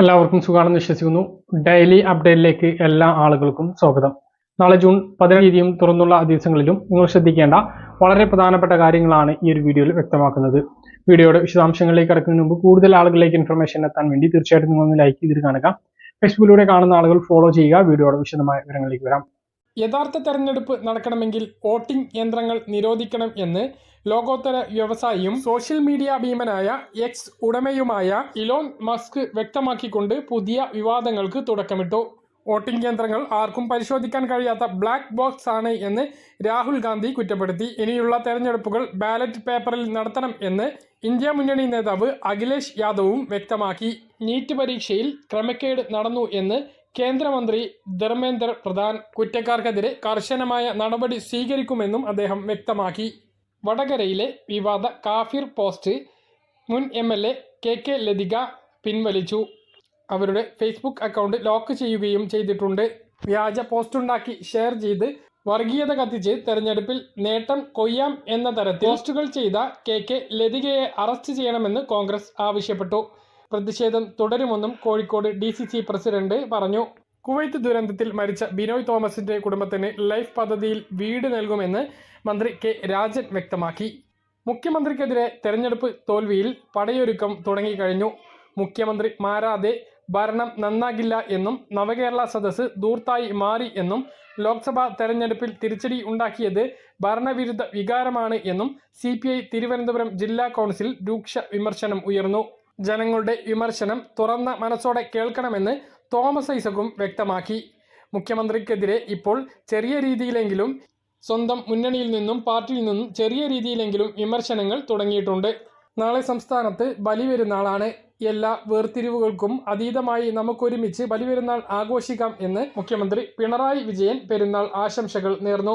എല്ലാവർക്കും സുഖമാണെന്ന് വിശ്വസിക്കുന്നു. ഡെയിലി അപ്ഡേറ്റിലേക്ക് എല്ലാ ആളുകൾക്കും സ്വാഗതം. നാളെ ജൂൺ പതിനേഴ് തീയതിയും തുറന്നുള്ള ദിവസങ്ങളിലും നിങ്ങൾ ശ്രദ്ധിക്കേണ്ട വളരെ പ്രധാനപ്പെട്ട കാര്യങ്ങളാണ് ഈ ഒരു വീഡിയോയിൽ വ്യക്തമാക്കുന്നത്. വീഡിയോയുടെ വിശദാംശങ്ങളിലേക്ക് കടക്കുന്നതിന് മുമ്പ് കൂടുതൽ ആളുകളിലേക്ക് ഇൻഫർമേഷൻ എത്താൻ വേണ്ടി തീർച്ചയായിട്ടും നിങ്ങൾ ഒന്ന് ലൈക്ക് ചെയ്തിട്ട് കാണുക. ഫേസ്ബുക്കിലൂടെ കാണുന്ന ആളുകൾ ഫോളോ ചെയ്യുക. വീഡിയോയുടെ വിശദമായ വിവരങ്ങളിലേക്ക് വരാം. യഥാർത്ഥ തെരഞ്ഞെടുപ്പ് നടക്കണമെങ്കിൽ വോട്ടിംഗ് യന്ത്രങ്ങൾ നിരോധിക്കണം എന്ന് ലോകോത്തര വ്യവസായിയും സോഷ്യൽ മീഡിയ ഭീമനായ എക്സ് ഉടമയുമായ ഇലോൺ മസ്ക് വ്യക്തമാക്കിക്കൊണ്ട് പുതിയ വിവാദങ്ങൾക്ക് തുടക്കമിട്ടു. വോട്ടിംഗ് കേന്ദ്രങ്ങൾ ആർക്കും പരിശോധിക്കാൻ കഴിയാത്ത ബ്ലാക്ക് ബോക്സ് ആണ് എന്ന് രാഹുൽ ഗാന്ധി കുറ്റപ്പെടുത്തി. ഇനിയുള്ള തെരഞ്ഞെടുപ്പുകൾ ബാലറ്റ് പേപ്പറിൽ നടത്തണം എന്ന് ഇന്ത്യ മുന്നണി നേതാവ് അഖിലേഷ് യാദവും വ്യക്തമാക്കി. നീറ്റ് പരീക്ഷയിൽ ക്രമക്കേട് നടന്നു എന്ന് കേന്ദ്രമന്ത്രി ധർമ്മേന്ദ്ര പ്രധാൻ കുറ്റക്കാർക്കെതിരെ കർശനമായ നടപടി സ്വീകരിക്കുമെന്നും അദ്ദേഹം വ്യക്തമാക്കി. വടകരയിലെ വിവാദ കാഫിർ പോസ്റ്റ് മുൻ M L A K K Lathika പിൻവലിച്ചു. അവരുടെ ഫേസ്ബുക്ക് അക്കൗണ്ട് ലോക്ക് ചെയ്യുകയും ചെയ്തിട്ടുണ്ട്. വ്യാജ പോസ്റ്റുണ്ടാക്കി ഷെയർ ചെയ്ത് വർഗീയത കത്തിച്ച് തെരഞ്ഞെടുപ്പിൽ നേട്ടം കൊയ്യാം എന്ന തരത്തിൽ പോസ്റ്റുകൾ ചെയ്ത കെ കെ ലതികയെ അറസ്റ്റ് ചെയ്യണമെന്ന് കോൺഗ്രസ് ആവശ്യപ്പെട്ടു. പ്രതിഷേധം തുടരുമെന്നും കോഴിക്കോട് ഡി പ്രസിഡന്റ് പറഞ്ഞു. കുവൈത്ത് ദുരന്തത്തിൽ മരിച്ച ബിനോയ് തോമസിന്റെ കുടുംബത്തിന് ലൈഫ് പദ്ധതിയിൽ വീട് നൽകുമെന്ന് മന്ത്രി കെ രാജൻ വ്യക്തമാക്കി. മുഖ്യമന്ത്രിക്കെതിരെ തെരഞ്ഞെടുപ്പ് തോൽവിയിൽ പടയൊരുക്കം തുടങ്ങിക്കഴിഞ്ഞു. മുഖ്യമന്ത്രി മാറാതെ ഭരണം നന്നാകില്ല എന്നും നവകേരള സദസ്സ് ദൂർത്തായി മാറി എന്നും ലോക്സഭാ തെരഞ്ഞെടുപ്പിൽ തിരിച്ചടി ഉണ്ടാക്കിയത് ഭരണവിരുദ്ധ വികാരമാണ് എന്നും സി തിരുവനന്തപുരം ജില്ലാ കൗൺസിൽ രൂക്ഷ വിമർശനം ഉയർന്നു. ജനങ്ങളുടെ വിമർശനം തുറന്ന മനസ്സോടെ കേൾക്കണമെന്ന് തോമസ് ഐസക്കും വ്യക്തമാക്കി. മുഖ്യമന്ത്രിക്കെതിരെ ഇപ്പോൾ ചെറിയ രീതിയിലെങ്കിലും സ്വന്തം മുന്നണിയിൽ നിന്നും പാർട്ടിയിൽ നിന്നും ചെറിയ രീതിയിലെങ്കിലും വിമർശനങ്ങൾ തുടങ്ങിയിട്ടുണ്ട്. നാളെ സംസ്ഥാനത്ത് ബലിപെരുന്നാളാണ്. എല്ലാ വേർതിരിവുകൾക്കും അതീതമായി നമുക്കൊരുമിച്ച് ബലിപെരുന്നാൾ ആഘോഷിക്കാം എന്ന് മുഖ്യമന്ത്രി പിണറായി വിജയൻ പെരുന്നാൾ ആശംസകൾ നേർന്നു.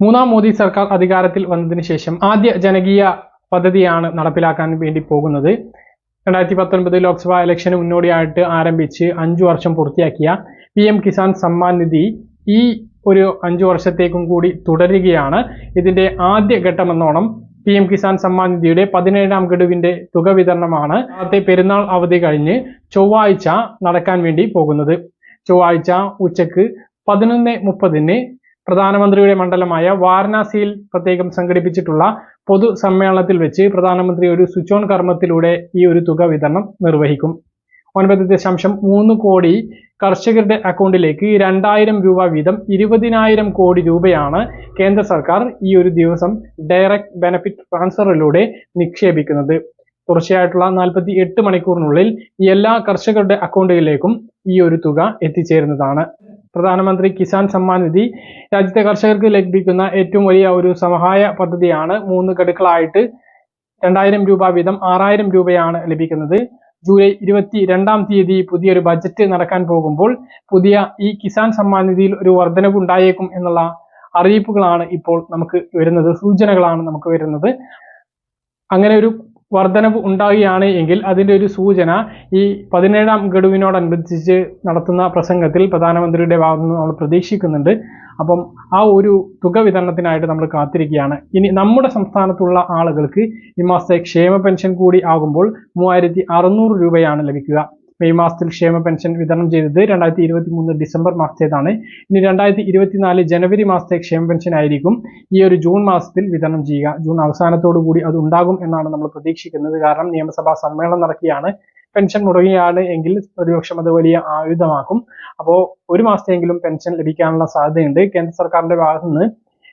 മൂന്നാം മോദി സർക്കാർ അധികാരത്തിൽ വന്നതിന് ശേഷം ആദ്യ ജനകീയ പദ്ധതിയാണ് നടപ്പിലാക്കാൻ വേണ്ടി പോകുന്നത്. രണ്ടായിരത്തി പത്തൊൻപത് ലോക്സഭാ ഇലക്ഷന് മുന്നോടിയായിട്ട് ആരംഭിച്ച് അഞ്ചു വർഷം പൂർത്തിയാക്കിയ പി എം കിസാൻ സമ്മാൻ നിധി ഈ ഒരു അഞ്ചു വർഷത്തേക്കും കൂടി തുടരുകയാണ്. ഇതിന്റെ ആദ്യ ഘട്ടമെന്നോണം പി എം കിസാൻ സമ്മാൻ നിധിയുടെ പതിനേഴാം ഗഡുവിന്റെ തുക വിതരണമാണ് അന്നത്തെ പെരുന്നാൾ അവധി കഴിഞ്ഞ് ചൊവ്വാഴ്ച നടക്കാൻ വേണ്ടി പോകുന്നത്. ചൊവ്വാഴ്ച ഉച്ചയ്ക്ക് പതിനൊന്ന് മുപ്പതിന് പ്രധാനമന്ത്രിയുടെ മണ്ഡലമായ വാരണാസിയിൽ പ്രത്യേകം സംഘടിപ്പിച്ചിട്ടുള്ള പൊതു സമ്മേളനത്തിൽ വെച്ച് പ്രധാനമന്ത്രി ഒരു സ്വിച്ച് ഓൺ കർമ്മത്തിലൂടെ ഈ ഒരു തുക വിതരണം നിർവഹിക്കും. ഒൻപത് ദശാംശം മൂന്ന് കോടി കർഷകരുടെ അക്കൗണ്ടിലേക്ക് രണ്ടായിരം രൂപ വീതം ഇരുപതിനായിരം കോടി രൂപയാണ് കേന്ദ്ര സർക്കാർ ഈ ഒരു ദിവസം ഡയറക്റ്റ് ബെനഫിറ്റ് ട്രാൻസ്ഫറിലൂടെ നിക്ഷേപിക്കുന്നത്. തുടർച്ചയായിട്ടുള്ള നാൽപ്പത്തി എട്ട് മണിക്കൂറിനുള്ളിൽ എല്ലാ കർഷകരുടെ അക്കൗണ്ടുകളിലേക്കും ഈ ഒരു തുക എത്തിച്ചേരുന്നതാണ്. പ്രധാനമന്ത്രി കിസാൻ സമ്മാൻ നിധി രാജ്യത്തെ കർഷകർക്ക് ലഭിക്കുന്ന ഏറ്റവും വലിയ ഒരു സഹായ പദ്ധതിയാണ് മൂന്ന് ഗഡുക്കളായിട്ട് രണ്ടായിരം രൂപ വീതം ആറായിരം രൂപയാണ് ലഭിക്കുന്നത്. ജൂലൈ ഇരുപത്തി രണ്ടാം തീയതി പുതിയൊരു ബജറ്റ് നടക്കാൻ പോകുമ്പോൾ പുതിയ ഈ കിസാൻ സമ്മാൻ നിധിയിൽ ഒരു വർധനവ് ഉണ്ടായേക്കും എന്നുള്ള അറിയിപ്പുകളാണ് ഇപ്പോൾ നമുക്ക് വരുന്നത് സൂചനകളാണ് നമുക്ക് വരുന്നത്. അങ്ങനെ ഒരു വർധനവ് ഉണ്ടാവുകയാണ് എങ്കിൽ അതിന്റെ ഒരു സൂചന ഈ പതിനേഴാം ഗഡുവിനോടനുബന്ധിച്ച് നടത്തുന്ന പ്രസംഗത്തിൽ പ്രധാനമന്ത്രിയുടെ ഭാഗത്തു നിന്ന് നമ്മൾ പ്രതീക്ഷിക്കുന്നുണ്ട്. അപ്പം ആ ഒരു തുക വിതരണത്തിനായിട്ട് നമ്മൾ കാത്തിരിക്കുകയാണ്. ഇനി നമ്മുടെ സംസ്ഥാനത്തുള്ള ആളുകൾക്ക് ഈ മാസത്തെ ക്ഷേമ പെൻഷൻ കൂടി ആകുമ്പോൾ മൂവായിരത്തി രൂപയാണ് ലഭിക്കുക. മെയ് മാസത്തിൽ ക്ഷേമ പെൻഷൻ വിതരണം ചെയ്തത് രണ്ടായിരത്തി ഇരുപത്തി മൂന്ന് ഡിസംബർ മാസത്തേതാണ്. ഇനി രണ്ടായിരത്തി ഇരുപത്തിനാല് ജനുവരി മാസത്തെ ക്ഷേമ പെൻഷൻ ആയിരിക്കും. ഈ ഒരു ജൂൺ മാസത്തിൽ വിതരണം ചെയ്യുക. ജൂൺ അവസാനത്തോടു കൂടി അത് ഉണ്ടാകും എന്നാണ് നമ്മൾ പ്രതീക്ഷിക്കുന്നത്. കാരണം നിയമസഭാ സമ്മേളനം നടക്കുകയാണ്. പെൻഷൻ മുടങ്ങുകയാണ് എങ്കിൽ പ്രതിപക്ഷം അത് വലിയ ആയുധമാക്കും. അപ്പോൾ ഒരു മാസത്തെങ്കിലും പെൻഷൻ ലഭിക്കാനുള്ള സാധ്യതയുണ്ട്. കേന്ദ്ര സർക്കാരിന്റെ ഭാഗത്തു നിന്ന്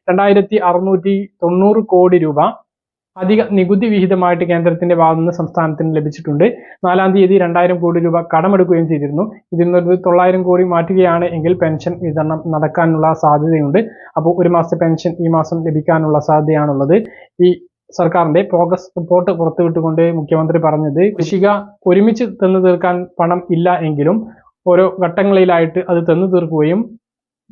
രണ്ടായിരത്തി അറുന്നൂറ്റി തൊണ്ണൂറ് കോടി രൂപ അധിക നികുതി വിഹിതമായിട്ട് കേന്ദ്രത്തിന്റെ ഭാഗത്തു നിന്ന് സംസ്ഥാനത്തിന് ലഭിച്ചിട്ടുണ്ട്. നാലാം തീയതി രണ്ടായിരം കോടി രൂപ കടമെടുക്കുകയും ചെയ്തിരുന്നു. ഇതിൽ നിന്നൊരു തൊള്ളായിരം കോടി മാറ്റുകയാണ് എങ്കിൽ പെൻഷൻ വിതരണം നടക്കാനുള്ള സാധ്യതയുണ്ട്. അപ്പോൾ ഒരു മാസത്തെ പെൻഷൻ ഈ മാസം ലഭിക്കാനുള്ള സാധ്യതയാണുള്ളത്. ഈ സർക്കാരിന്റെ പ്രോഗ്രസ് റിപ്പോർട്ട് പുറത്തുവിട്ടുകൊണ്ട് മുഖ്യമന്ത്രി പറഞ്ഞത് കൃഷിക ഒരുമിച്ച് തന്നു തീർക്കാൻ പണം ഇല്ല എങ്കിലും ഓരോ ഘട്ടങ്ങളിലായിട്ട് അത് തന്നു തീർക്കുകയും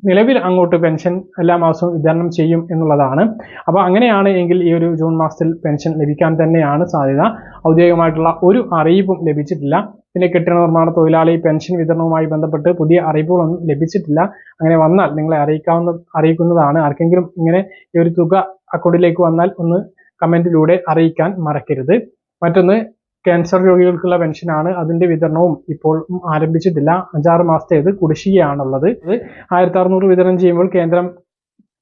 നിലവിൽ അങ്ങോട്ട് പെൻഷൻ എല്ലാ മാസവും വിതരണം ചെയ്യും എന്നുള്ളതാണ്. അപ്പോൾ അങ്ങനെയാണ് എങ്കിൽ ഈ ഒരു ജൂൺ മാസത്തിൽ പെൻഷൻ ലഭിക്കാൻ തന്നെയാണ് സാധ്യത. ഔദ്യോഗികമായിട്ടുള്ള ഒരു അറിയിപ്പും ലഭിച്ചിട്ടില്ല. പിന്നെ കെട്ടിട നിർമ്മാണ തൊഴിലാളി പെൻഷൻ വിതരണവുമായി ബന്ധപ്പെട്ട് പുതിയ അറിയിപ്പുകളൊന്നും ലഭിച്ചിട്ടില്ല. അങ്ങനെ വന്നാൽ നിങ്ങളെ അറിയിക്കാവുന്ന അറിയിക്കുന്നതാണ്. ആർക്കെങ്കിലും ഇങ്ങനെ ഈ ഒരു തുക അക്കൗണ്ടിലേക്ക് വന്നാൽ ഒന്ന് കമന്റിലൂടെ അറിയിക്കാൻ മറക്കരുത്. മറ്റൊന്ന് ക്യാൻസർ രോഗികൾക്കുള്ള പെൻഷനാണ് അതിന്റെ വിതരണവും ഇപ്പോൾ ആരംഭിച്ചിട്ടില്ല. അഞ്ചാറ് മാസത്തേത് കുടിശ്ശികയാണുള്ളത്. അത് ആയിരത്തി അറുന്നൂറ് വിതരണം ചെയ്യുമ്പോൾ കേന്ദ്രം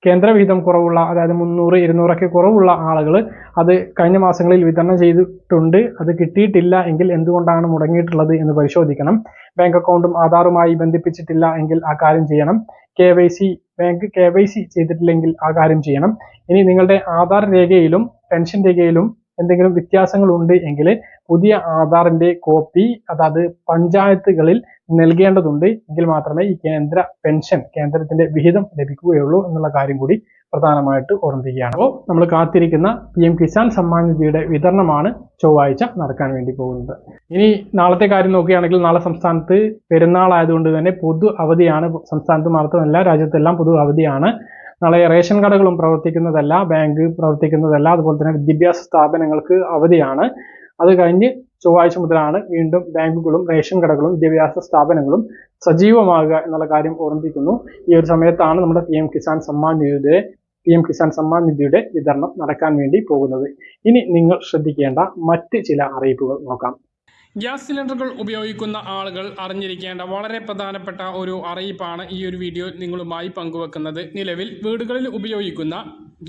കേന്ദ്രവിഹിതം കുറവുള്ള അതായത് മുന്നൂറ് ഇരുന്നൂറൊക്കെ കുറവുള്ള ആളുകൾ അത് കഴിഞ്ഞ മാസങ്ങളിൽ വിതരണം ചെയ്തിട്ടുണ്ട്. അത് കിട്ടിയിട്ടില്ല എങ്കിൽ എന്തുകൊണ്ടാണ് മുടങ്ങിയിട്ടുള്ളത് എന്ന് പരിശോധിക്കണം. ബാങ്ക് അക്കൗണ്ടും ആധാറുമായി ബന്ധിപ്പിച്ചിട്ടില്ല എങ്കിൽ ആ കാര്യം ചെയ്യണം. K Y C bank K Y C ചെയ്തിട്ടില്ലെങ്കിൽ ആ കാര്യം ചെയ്യണം. ഇനി നിങ്ങളുടെ ആധാർ രേഖയിലും പെൻഷൻ രേഖയിലും എന്തെങ്കിലും വ്യത്യാസങ്ങൾ ഉണ്ട് എങ്കിൽ പുതിയ ആധാറിന്റെ കോപ്പി അതായത് പഞ്ചായത്തുകളിൽ നൽകേണ്ടതുണ്ട് എങ്കിൽ മാത്രമേ ഈ കേന്ദ്ര പെൻഷൻ കേന്ദ്രത്തിന്റെ വിഹിതം ലഭിക്കുകയുള്ളൂ എന്നുള്ള കാര്യം കൂടി പ്രധാനമായിട്ട് ഓർമ്മിപ്പിക്കുകയാണ്. അപ്പോൾ നമ്മൾ കാത്തിരിക്കുന്ന പി എം കിസാൻ സമ്മാൻ നിധിയുടെ വിതരണമാണ് ചൊവ്വാഴ്ച നടക്കാൻ വേണ്ടി പോകുന്നത്. ഇനി നാളത്തെ കാര്യം നോക്കുകയാണെങ്കിൽ നാളെ സംസ്ഥാനത്ത് പെരുന്നാൾ ആയതുകൊണ്ട് തന്നെ പൊതു അവധിയാണ് സംസ്ഥാനത്ത് മാത്രമല്ല രാജ്യത്തെല്ലാം പൊതു അവധിയാണ്. നാളെ റേഷൻ കടകളും പ്രവർത്തിക്കുന്നതല്ല ബാങ്ക് പ്രവർത്തിക്കുന്നതല്ല അതുപോലെ തന്നെ വിദ്യാഭ്യാസ സ്ഥാപനങ്ങൾക്ക് അവധിയാണ്. അത് കഴിഞ്ഞ് ചൊവ്വാഴ്ച മുതലാണ് വീണ്ടും ബാങ്കുകളും റേഷൻ കടകളും വിദ്യാഭ്യാസ സ്ഥാപനങ്ങളും സജീവമാകുക എന്നുള്ള കാര്യം ഓർമ്മിപ്പിക്കുന്നു. ഈ ഒരു സമയത്താണ് നമ്മുടെ പി കിസാൻ സമ്മാൻ നിധിയുടെ പി കിസാൻ സമ്മാൻ നിധിയുടെ വിതരണം നടക്കാൻ വേണ്ടി പോകുന്നത്. ഇനി നിങ്ങൾ ശ്രദ്ധിക്കേണ്ട മറ്റ് ചില അറിയിപ്പുകൾ നോക്കാം. ഗ്യാസ് സിലിണ്ടറുകൾ ഉപയോഗിക്കുന്ന ആളുകൾ അറിഞ്ഞിരിക്കേണ്ട വളരെ പ്രധാനപ്പെട്ട ഒരു അറിയിപ്പാണ് ഈ ഒരു വീഡിയോ നിങ്ങളുമായി പങ്കുവെക്കുന്നത്. നിലവിൽ വീടുകളിൽ ഉപയോഗിക്കുന്ന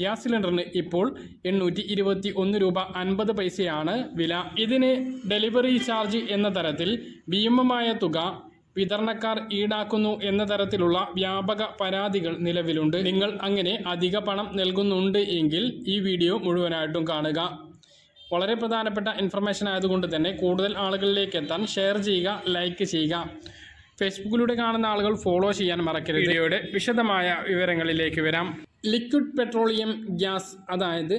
ഗ്യാസ് സിലിണ്ടറിന് ഇപ്പോൾ എണ്ണൂറ്റി ഇരുപത്തി ഒന്ന് രൂപ അൻപത് പൈസയാണ് വില. ഇതിന് ഡെലിവറി ചാർജ് എന്ന തരത്തിൽ ഭീമമായ തുക വിതരണക്കാർ ഈടാക്കുന്നു എന്ന തരത്തിലുള്ള വ്യാപക പരാതികൾ നിലവിലുണ്ട്. നിങ്ങൾ അങ്ങനെ അധിക പണം നൽകുന്നുണ്ട് എങ്കിൽ ഈ വീഡിയോ മുഴുവനായിട്ടും കാണുക. വളരെ പ്രധാനപ്പെട്ട ഇൻഫർമേഷൻ ആയതുകൊണ്ട് തന്നെ കൂടുതൽ ആളുകളിലേക്ക് എത്താൻ ഷെയർ ചെയ്യുക ലൈക്ക് ചെയ്യുക. ഫേസ്ബുക്കിലൂടെ കാണുന്ന ആളുകൾ ഫോളോ ചെയ്യാൻ മറക്കരുത്. വീഡിയോയുടെ വിശദമായ വിവരങ്ങളിലേക്ക് വരാം. ലിക്വിഡ് പെട്രോളിയം ഗ്യാസ് അതായത്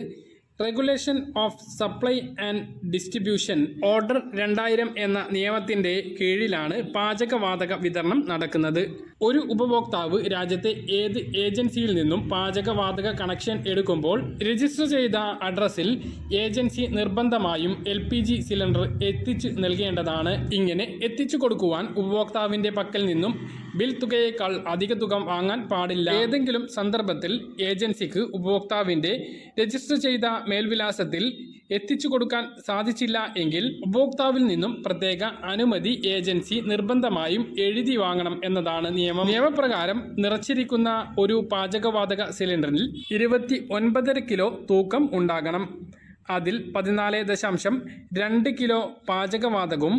regulation of supply and distribution order രണ്ടായിരം എന്ന നിയമത്തിന്റെ കീഴിലാണ് പാചകവാതക വിതരണം നടക്കുന്നത്. ഒരു ഉപഭോക്താവ് രാജ്യത്തെ ഏത് ഏജൻസിയിൽ നിന്നും പാചകവാതക കണക്ഷൻ എടുക്കുമ്പോൾ രജിസ്റ്റർ ചെയ്ത അഡ്രസ്സിൽ ഏജൻസി നിർബന്ധമായും എൽ പി ജി സിലിണ്ടർ എത്തിച്ചു നൽകേണ്ടതാണ്. ഇങ്ങനെ എത്തിച്ചു കൊടുക്കുവാൻ ഉപഭോക്താവിന്റെ പക്കൽ നിന്നും ബിൽ തുകയേക്കാൾ അധിക തുക വാങ്ങാൻ പാടില്ല. ഏതെങ്കിലും സന്ദർഭത്തിൽ ഏജൻസിക്ക് ഉപഭോക്താവിന്റെ രജിസ്റ്റർ ചെയ്ത മേൽവിലാസത്തിൽ എത്തിച്ചു കൊടുക്കാൻ സാധിച്ചില്ല എങ്കിൽ ഉപഭോക്താവിൽ നിന്നും പ്രത്യേക അനുമതി ഏജൻസി നിർബന്ധമായും എഴുതി വാങ്ങണം എന്നതാണ് നിയമം. നിയമപ്രകാരം നിറച്ചിരിക്കുന്ന ഒരു പാചകവാതക സിലിണ്ടറിൽ ഇരുപത്തി ഒൻപതര കിലോ തൂക്കം ഉണ്ടാകണം. അതിൽ പതിനാല് ദശാംശം രണ്ട് കിലോ പാചകവാതകവും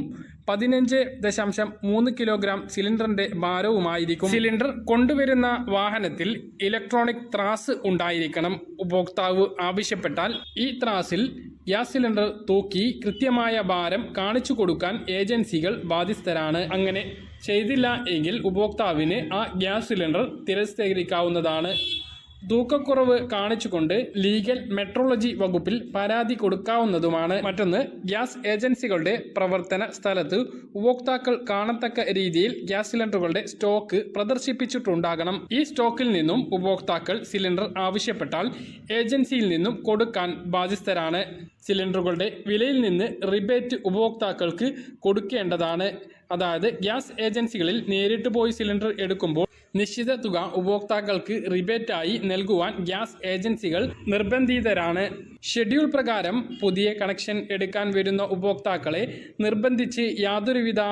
പതിനഞ്ച് ദശാംശം മൂന്ന് കിലോഗ്രാം സിലിണ്ടറിന്റെ ഭാരവുമായിരിക്കും. സിലിണ്ടർ കൊണ്ടുവരുന്ന വാഹനത്തിൽ ഇലക്ട്രോണിക് ത്രാസ് ഉണ്ടായിരിക്കണം. ഉപഭോക്താവ് ആവശ്യപ്പെട്ടാൽ ഈ ത്രാസിൽ ഗ്യാസ് സിലിണ്ടർ തൂക്കി കൃത്യമായ ഭാരം കാണിച്ചു കൊടുക്കാൻ ഏജൻസികൾ ബാധ്യസ്ഥരാണ്. അങ്ങനെ ചെയ്തില്ല എങ്കിൽ ഉപഭോക്താവിന് ആ ഗ്യാസ് സിലിണ്ടർ തിരസ്കരിക്കാവുന്നതാണ്. തൂക്കക്കുറവ് കാണിച്ചുകൊണ്ട് ലീഗൽ മെട്രോളജി വകുപ്പിൽ പരാതി കൊടുക്കാവുന്നതുമാണ് മറ്റൊന്ന്. ഗ്യാസ് ഏജൻസികളുടെ പ്രവർത്തന സ്ഥലത്ത് ഉപഭോക്താക്കൾ കാണത്തക്ക രീതിയിൽ ഗ്യാസ് സിലിണ്ടറുകളുടെ സ്റ്റോക്ക് പ്രദർശിപ്പിച്ചിട്ടുണ്ടാകണം. ഈ സ്റ്റോക്കിൽ നിന്നും ഉപഭോക്താക്കൾ സിലിണ്ടർ ആവശ്യപ്പെട്ടാൽ ഏജൻസിയിൽ നിന്നും കൊടുക്കാൻ ബാധ്യസ്ഥരാണ്. സിലിണ്ടറുകളുടെ വിലയിൽ നിന്ന് റിബേറ്റ് ഉപഭോക്താക്കൾക്ക് കൊടുക്കേണ്ടതാണ്. അതായത് ഗ്യാസ് ഏജൻസികളിൽ നേരിട്ട് പോയി സിലിണ്ടർ എടുക്കുമ്പോൾ നിശ്ചിത തുക ഉപഭോക്താക്കൾക്ക് റിബേറ്റായി നൽകുവാൻ ഗ്യാസ് ഏജൻസികൾ നിർബന്ധിതരാണ്. ഷെഡ്യൂൾ പ്രകാരം പുതിയ കണക്ഷൻ എടുക്കാൻ വരുന്ന ഉപഭോക്താക്കളെ നിർബന്ധിച്ച് യാതൊരുവിധ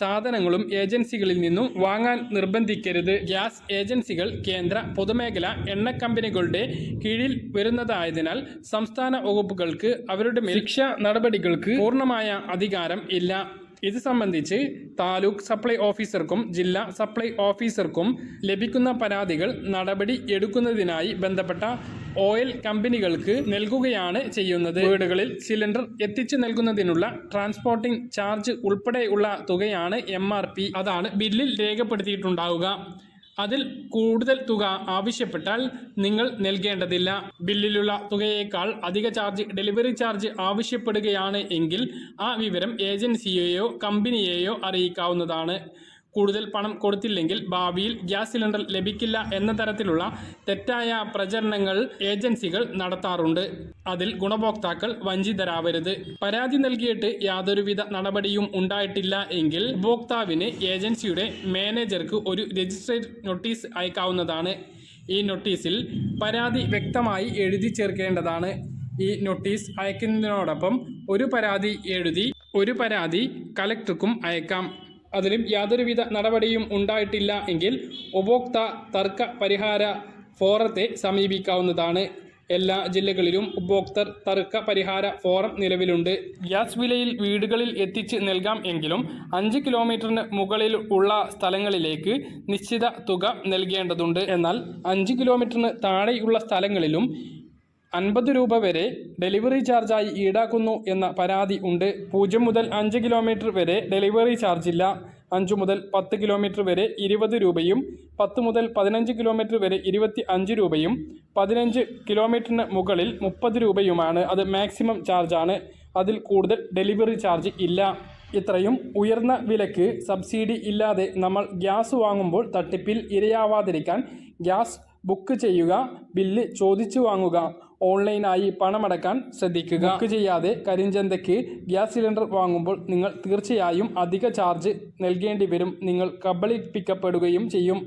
സാധനങ്ങളും ഏജൻസികളിൽ നിന്നും വാങ്ങാൻ നിർബന്ധിക്കരുത്. ഗ്യാസ് ഏജൻസികൾ കേന്ദ്ര പൊതുമേഖല എണ്ണ കമ്പനികളുടെ കീഴിൽ വരുന്നതായതിനാൽ സംസ്ഥാന വകുപ്പുകൾക്ക് അവരുടെ മേൽ ശിക്ഷ നടപടികൾക്ക് പൂർണമായ അധികാരം ഇല്ല. ഇത് സംബന്ധിച്ച് താലൂക്ക് സപ്ലൈ ഓഫീസർക്കും ജില്ലാ സപ്ലൈ ഓഫീസർക്കും ലഭിക്കുന്ന പരാതികൾ നടപടി എടുക്കുന്നതിനായി ബന്ധപ്പെട്ട ഓയിൽ കമ്പനികൾക്ക് നൽകുകയാണ് ചെയ്യുന്നത്. വീടുകളിൽ സിലിണ്ടർ എത്തിച്ചു നൽകുന്നതിനുള്ള ട്രാൻസ്പോർട്ടിംഗ് ചാർജ് ഉൾപ്പെടെയുള്ള തുകയാണ് എം അതാണ് ബില്ലിൽ രേഖപ്പെടുത്തിയിട്ടുണ്ടാവുക. അതിൽ കൂടുതൽ തുക ആവശ്യപ്പെട്ടാൽ നിങ്ങൾ നൽകേണ്ടതില്ല. ബില്ലിലുള്ള തുകയേക്കാൾ അധിക ചാർജ് ഡെലിവറി ചാർജ് ആവശ്യപ്പെടുകയാണ് എങ്കിൽ ആ വിവരം ഏജൻസിയെയോ കമ്പനിയെയോ അറിയിക്കാവുന്നതാണ്. കൂടുതൽ പണം കൊടുത്തില്ലെങ്കിൽ ഭാവിയിൽ ഗ്യാസ് സിലിണ്ടർ ലഭിക്കില്ല എന്ന തരത്തിലുള്ള തെറ്റായ പ്രചരണങ്ങൾ ഏജൻസികൾ നടത്താറുണ്ട്. അതിൽ ഗുണഭോക്താക്കൾ വഞ്ചിതരാവരുത്. പരാതി നൽകിയിട്ട് യാതൊരുവിധ നടപടിയും ഉണ്ടായിട്ടില്ല എങ്കിൽ ഉപഭോക്താവിന് ഏജൻസിയുടെ മാനേജർക്ക് ഒരു രജിസ്ട്രേഡ് നോട്ടീസ് അയക്കാവുന്നതാണ്. ഈ നോട്ടീസിൽ പരാതി വ്യക്തമായി എഴുതി ചേർക്കേണ്ടതാണ്. ഈ നോട്ടീസ് അയക്കുന്നതിനോടൊപ്പം ഒരു പരാതി എഴുതി ഒരു പരാതി കലക്ടർക്കും അയക്കാം. അതിലും യാതൊരുവിധ നടപടിയും ഉണ്ടായിട്ടില്ല എങ്കിൽ ഉപഭോക്ത തർക്ക പരിഹാര ഫോറത്തെ സമീപിക്കാവുന്നതാണ്. എല്ലാ ജില്ലകളിലും ഉപഭോക്തൃ തർക്ക പരിഹാര ഫോറം നിലവിലുണ്ട്. ഗ്യാസ് വിലയിൽ വീടുകളിൽ എത്തിച്ച് നൽകാം എങ്കിലും അഞ്ച് കിലോമീറ്ററിന് മുകളിൽ ഉള്ള സ്ഥലങ്ങളിലേക്ക് നിശ്ചിത തുക നൽകേണ്ടതുണ്ട്. എന്നാൽ അഞ്ച് കിലോമീറ്ററിന് താഴെയുള്ള സ്ഥലങ്ങളിലും അൻപത് രൂപ വരെ ഡെലിവറി ചാർജായി ഈടാക്കുന്നു എന്ന പരാതി ഉണ്ട്. പൂജ്യം മുതൽ അഞ്ച് കിലോമീറ്റർ വരെ ഡെലിവറി ചാർജില്ല. അഞ്ചു മുതൽ പത്ത് കിലോമീറ്റർ വരെ ഇരുപത് രൂപയും പത്ത് മുതൽ പതിനഞ്ച് കിലോമീറ്റർ വരെ ഇരുപത്തി അഞ്ച് രൂപയും പതിനഞ്ച് കിലോമീറ്ററിന് മുകളിൽ മുപ്പത് രൂപയുമാണ്. അത് മാക്സിമം ചാർജാണ്. അതിൽ കൂടുതൽ ഡെലിവറി ചാർജ് ഇല്ല. ഇത്രയും ഉയർന്ന വിലക്ക് സബ്സിഡി ഇല്ലാതെ നമ്മൾ ഗ്യാസ് വാങ്ങുമ്പോൾ തട്ടിപ്പിൽ ഇരയാവാതിരിക്കാൻ ഗ്യാസ് ബുക്ക് ചെയ്യുക ബില്ല് ചോദിച്ചു വാങ്ങുക. ഓൺലൈനായി പണമടക്കാൻ ശ്രദ്ധിക്കുക. ബുക്ക് ചെയ്യാതെ കരിഞ്ചന്തയ്ക്ക് ഗ്യാസ് സിലിണ്ടർ വാങ്ങുമ്പോൾ നിങ്ങൾ തീർച്ചയായും അധിക ചാർജ് നൽകേണ്ടി വരും നിങ്ങൾ കബളിപ്പിക്കപ്പെടുകയും ചെയ്യും.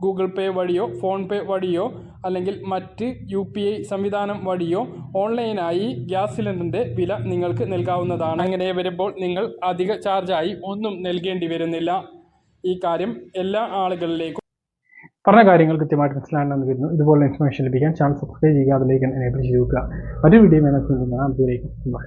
ഗൂഗിൾ പേ വഴിയോ ഫോൺ പേ വഴിയോ അല്ലെങ്കിൽ മറ്റ് യു പി ഐ സംവിധാനം വഴിയോ ഓൺലൈനായി ഗ്യാസ് സിലിണ്ടറിന്റെ വില നിങ്ങൾക്ക് നൽകാവുന്നതാണ്. അങ്ങനെ വരുമ്പോൾ നിങ്ങൾ അധിക ചാർജായി ഒന്നും നൽകേണ്ടി വരുന്നില്ല ഈ കാര്യം എല്ലാ ആളുകളിലേക്കും പറഞ്ഞ കാര്യങ്ങൾ കൃത്യമായിട്ട് മനസ്സിലാണെന്ന് വരുന്നു ഇതുപോലുള്ള ഇൻഫർമേഷൻ ലഭിക്കാൻ ചാനൽ സബ്സ്ക്രൈബ് ചെയ്യുക അതിലേക്ക് എനേബിൾ ചെയ്ത് വെക്കുക. ഒരു വീഡിയോ അതുവരേക്കും ബൈ.